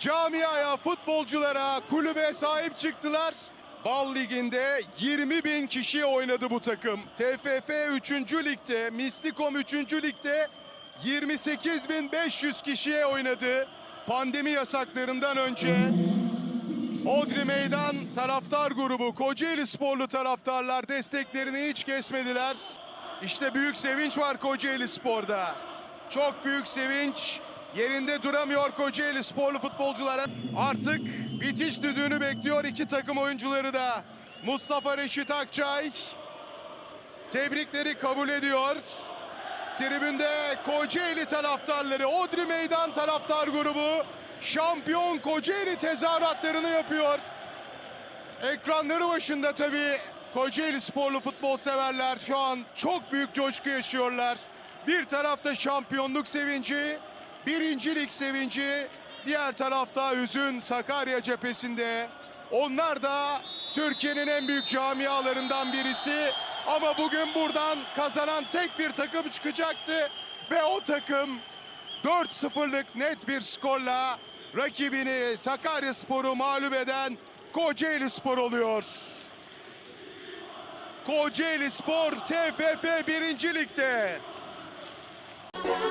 Camiaya, futbolculara, kulübe sahip çıktılar. Bal Ligi'nde 20 bin kişi oynadı bu takım. TFF 3. Lig'de, Mislikom 3. Lig'de 28.500 kişiye oynadı. Pandemi yasaklarından önce Odri Meydan taraftar grubu, Kocaeli sporlu taraftarlar desteklerini hiç kesmediler. İşte büyük sevinç var Kocaeli Spor'da. Çok büyük sevinç. Yerinde duramıyor Kocaeli sporlu futbolculara. Artık bitiş düdüğünü bekliyor iki takım oyuncuları da. Mustafa Reşit Akçay tebrikleri kabul ediyor. Tribünde Kocaeli taraftarları, Odri Meydan taraftar grubu şampiyon Kocaeli tezahüratlarını yapıyor. Ekranları başında tabii Kocaeli sporlu futbol severler şu an çok büyük coşku yaşıyorlar. Bir tarafta şampiyonluk sevinci, birincilik sevinci, diğer tarafta hüzün Sakarya cephesinde. Onlar da Türkiye'nin en büyük camialarından birisi. Ama bugün buradan kazanan tek bir takım çıkacaktı. Ve o takım 4-0'lık net bir skorla rakibini Sakarya Spor'u mağlup eden Kocaeli Spor oluyor. Kocaeli Spor TFF 1. Lig'de. you